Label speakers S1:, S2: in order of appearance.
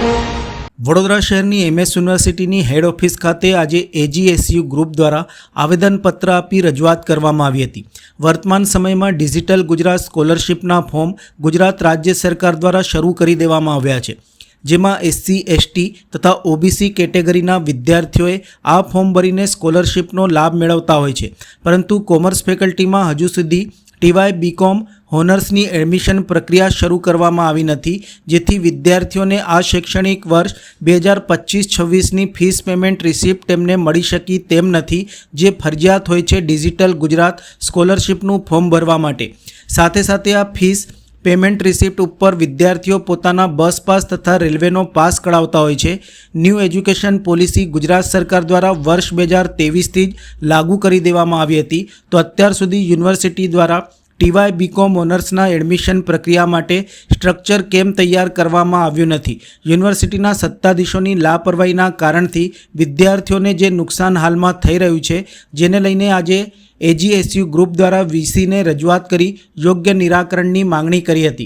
S1: વડોદરા શહેરની એમએસ યુનિવર્સિટીની હેડ ઓફિસ ખાતે આજે એજીએસયુ ગ્રુપ દ્વારા આવેદનપત્ર આપી રજૂઆત કરવામાં આવી હતી. વર્તમાન સમયમાં ડિજિટલ ગુજરાત સ્કોલરશિપના ફોર્મ ગુજરાત રાજ્ય સરકાર દ્વારા શરૂ કરી દેવામાં આવ્યા છે. જેમાં એસસી, એસટી તથા ઓબીસી કેટેગરીના વિદ્યાર્થીઓએ આ ફોર્મ ભરીને સ્કોલરશિપનો લાભ મેળવતા હોય છે. પરંતુ કોમર્સ ફેકલ્ટીમાં હજુ સુધી ટીવાય બીકોમ હોનર્સની એડમિશન પ્રક્રિયા શરૂ કરવામાં આવી નથી, જેથી વિદ્યાર્થીઓને આ શૈક્ષણિક વર્ષ બે હજાર પચીસ છવ્વીસની ફીસ પેમેન્ટ રિસિપ્ટ તેમને મળી શકી તેમ નથી, જે ફરજિયાત હોય છે ડિજિટલ ગુજરાત સ્કોલરશિપનું ફોર્મ ભરવા માટે. સાથે સાથે આ ફીસ પેમેન્ટ રિસિપ્ટ ઉપર વિદ્યાર્થીઓ પોતાના બસ પાસ તથા રેલવેનો પાસ કઢાવતા હોય છે. ન્યૂ એજ્યુકેશન પોલિસી ગુજરાત સરકાર દ્વારા વર્ષ બે હજાર તેવીસથી જ લાગુ કરી દેવામાં આવી હતી. તો અત્યાર સુધી યુનિવર્સિટી દ્વારા ટીવાય બીકોમ ઓનર્સના એડમિશન પ્રક્રિયા માટે સ્ટ્રક્ચર કેમ તૈયાર કરવામાં આવ્યું નથી? યુનિવર્સિટીના સત્તાધીશોની લાપરવાહીના કારણથી વિદ્યાર્થીઓને જે નુકસાન હાલમાં થઈ રહ્યું છે, જેને લઈને આજે એજીએસયુ ગ્રુપ દ્વારા વીસીને રજૂઆત કરી યોગ્ય નિરાકરણની માંગણી કરી હતી.